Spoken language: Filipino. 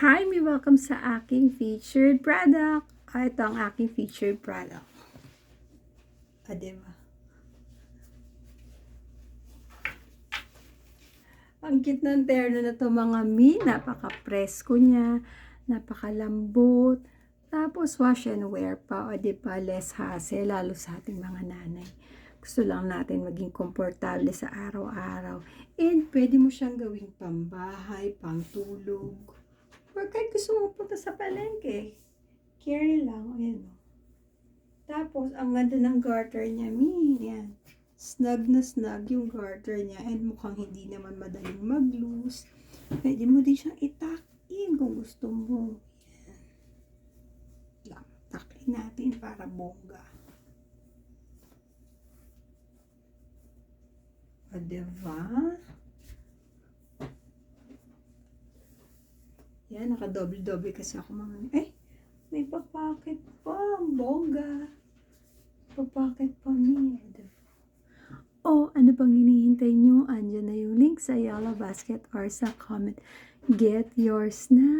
Hi, may welcome sa aking featured product. Ah, ito ang aking featured product. Ah, diba? Ang cute ng terno na to mga mi. Napaka-presko niya. Napakalambot. Tapos wash and wear pa. O diba, less hassle. Lalo sa ating mga nanay. Gusto lang natin maging komportable sa araw-araw. And pwede mo siyang gawing pambahay, pangtulog. Or kahit gusto mo punta sa palengke. Carry lang. Ayan o. Tapos, ang ganda ng garter niya. Mi, yan. Snug na snug yung garter niya. And mukhang hindi naman madaling mag-loose. Pwede mo din siyang itak-in kung gusto mo. Yan. Takin natin para bongga. O, diba? Yan, naka-double-double kasi ako mga... Eh, may papakit pa. Bongga. Papakit pa niya. O, ano pang hinihintay nyo? Andyan na yung link sa Yellow Basket or sa comment. Get yours na!